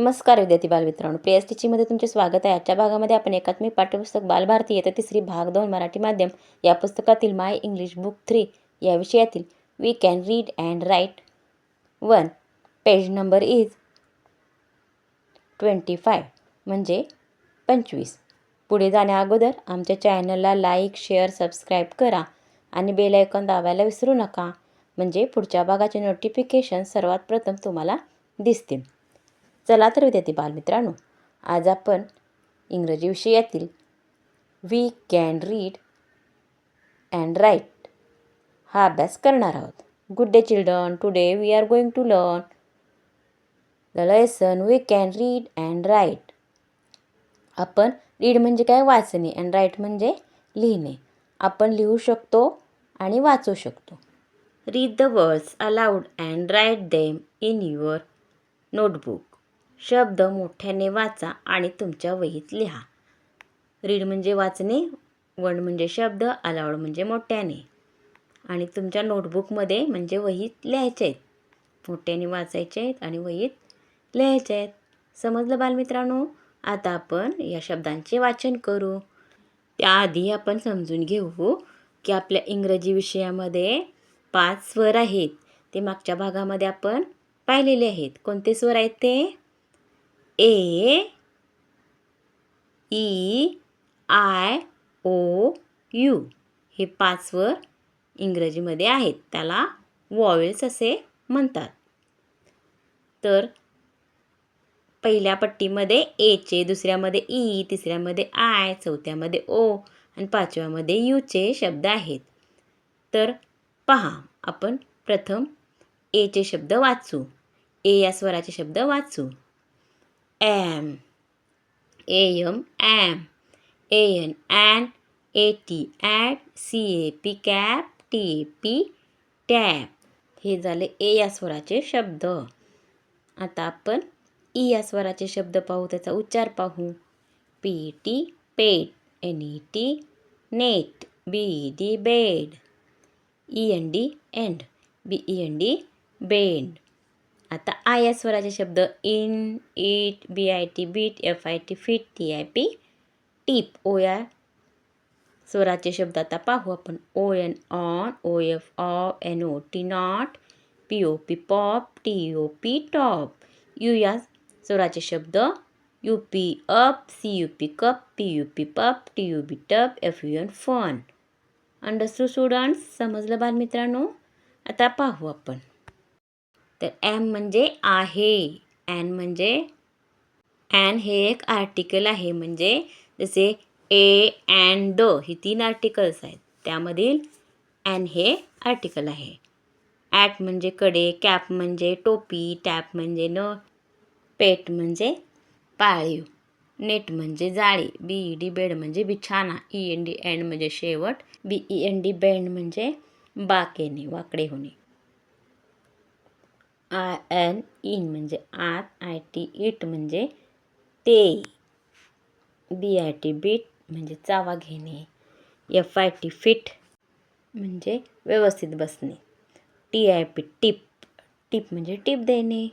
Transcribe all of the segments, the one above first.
नमस्कार विद्यार्थी बालमित्रांनो. पी एस टीचीमध्ये तुमचे स्वागत आहे. आजच्या भागामध्ये आपण एकात्मिक पाठ्यपुस्तक बालभारती येतं तिसरी भाग दोन मराठी माध्यम या पुस्तकातील माय इंग्लिश बुक थ्री या विषयातील we can read and write one page number is twenty five म्हणजे पंचवीस. पुढे जाण्याअगोदर आमच्या चॅनलला लाईक शेअर सबस्क्राईब करा आणि बेल आयकॉन दाबायला विसरू नका. म्हणजे पुढच्या भागाचे नोटिफिकेशन सर्वात प्रथम तुम्हाला दिसतील. चला तर विद्यार्थी बालमित्रांनो आज आपण इंग्रजी विषयातील we can read and write हा अभ्यास करणार आहोत. Good day children today we are going to learn the lesson we can read and write आपण रीड म्हणजे काय? वाचणे. अँड राईट म्हणजे लिहिणे. आपण लिहू शकतो आणि वाचू शकतो. Read the words aloud and write them in your notebook शब्द मोठ्याने वाचा आणि तुमच्या वहीत लिहा. रीड म्हणजे वाचणे वड म्हणजे शब्द अलाउड म्हणजे मोठ्याने. आणि तुमच्या नोटबुकमध्ये म्हणजे वहीत लिहायचे आहेत. मोठ्याने वाचायचे आहेत आणि वहीत लिहायचे आहेत. समजलं बालमित्रांनो? आता आपण या शब्दांचे वाचन करू. त्याआधी आपण समजून घेऊ की आपल्या इंग्रजी विषयामध्ये पाच स्वर आहेत. ते मागच्या भागामध्ये आपण पाहिलेले आहेत. कोणते स्वर आहेत ते? A E I O U हे पाच इंग्रजीमध्ये आहेत. त्याला वॉवेल्स असे म्हणतात. तर पहिल्या पट्टीमध्ये एचे दुसऱ्यामध्ये ई तिसऱ्यामध्ये आय चौथ्यामध्ये ओ आणि पाचव्यामध्ये यूचे शब्द आहेत. तर पहा आपण प्रथम एचे शब्द वाचू. ए या स्वराचे शब्द वाचू. M M am A N an A T at C A P cap T P tap हे झाले ए या स्वराचे शब्द. आता आपण ई या स्वराचे शब्द पाहू त्याचा उच्चार पाहू. P T pet N E T net B E D bed E N D end B E N D bend आता आय या स्वराचे शब्द in it B I T bit F I T fit T I P tip O या स्वराचे शब्द आता पाहू आपण. O N on O F off N O T not P O P pop T O P top U या स्वराचे शब्द U P up C U P cup P U P pup T U B tub F U N fun understood students समजलं बालमित्रांनो? आता पाहू आपण. तर am म्हणजे आहे. ॲन म्हणजे ॲन हे एक आर्टिकल आहे. म्हणजे जसे ए अँड द ही तीन आर्टिकल्स आहेत. त्यामधील ॲन हे आर्टिकल आहे. ॲट म्हणजे कडे कॅप म्हणजे टोपी टॅप म्हणजे न पेट म्हणजे पाळीव नेट म्हणजे जाळी बी ई डी बेड म्हणजे बिछाना ई एन डी एंड म्हणजे शेवट B E N D bend म्हणजे बाकेने वाकडे होणे. आय एन इन म्हणजे आत आय टी, इट म्हणजे ते. बी, आय टी, बीट म्हणजे चावा घेणे. एफ़, आय टी, फिट म्हणजे व्यवस्थित बसणे. T, I P, tip. Tip म्हणजे टिप देणे.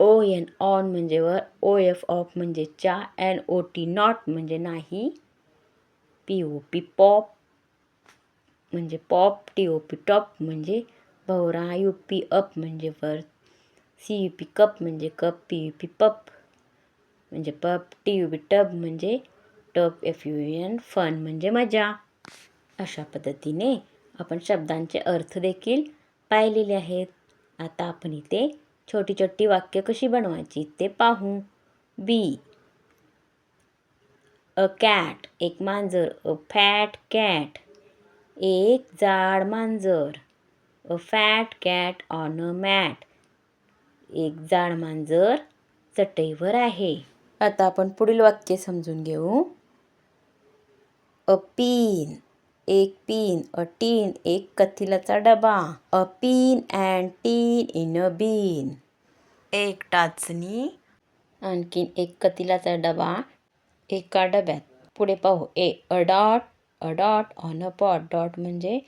ओ, एन, ऑन म्हणजे वर. ओ, एफ़, ऑफ़ म्हणजे चा एन, ओ, टी, नॉट म्हणजे नाही. पी, ओ, पी, पॉप म्हणजे pop. T, O, P, top म्हणजे पवरा यू पी अप म्हणजे वर. सी यू पी कप म्हणजे cup P U P pup म्हणजे पप टी यू पी टब म्हणजे टप एफ यू एन फन म्हणजे मजा. अशा पद्धतीने आपण शब्दांचे अर्थ देखील पाहिलेले आहेत. आता आपण इथे छोटी छोटी वाक्य कशी बनवायची ते पाहू. बी अ कॅट एक मांजर. अ फॅट कॅट एक जाड मांजर. A fat cat on a mat एक जाड मांजर चटईवर आहे. आता आपण पुढील वाक्य समजून घेऊ. अ पीन एक पीन अ टीन एक कथिलाचा डबा. A pin and tin in a bin एक टाचणी. आणखीन एक कथिलाचा डबा एका डब्यात. पुढे पाहू. A a dot a dot on a pot dot म्हणजे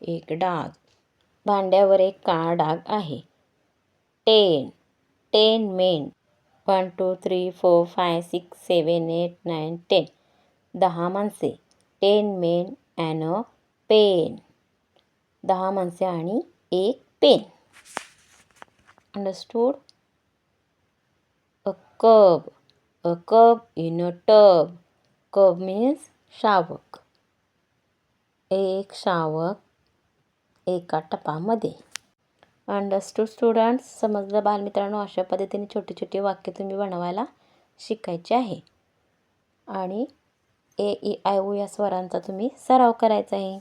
एक डाग. भांड्यावर एक काळा डाग आहे. Ten ten men. One two three four five six seven eight nine ten. दहा माणसे. Ten men and a pen. दहा माणसे आणि एक pen. Understood? A cub a cub in a tub cub means शावक. एक शावक एका टपामध्ये. अंडरस्टूड स्टुडंट्स समजलं बालमित्रांनो अशा पद्धतीने छोटी छोटी वाक्य तुम्ही बनवायला शिकायचे आहे. आणि ए ई आय ओ या स्वरांचा तुम्ही सराव करायचा आहे.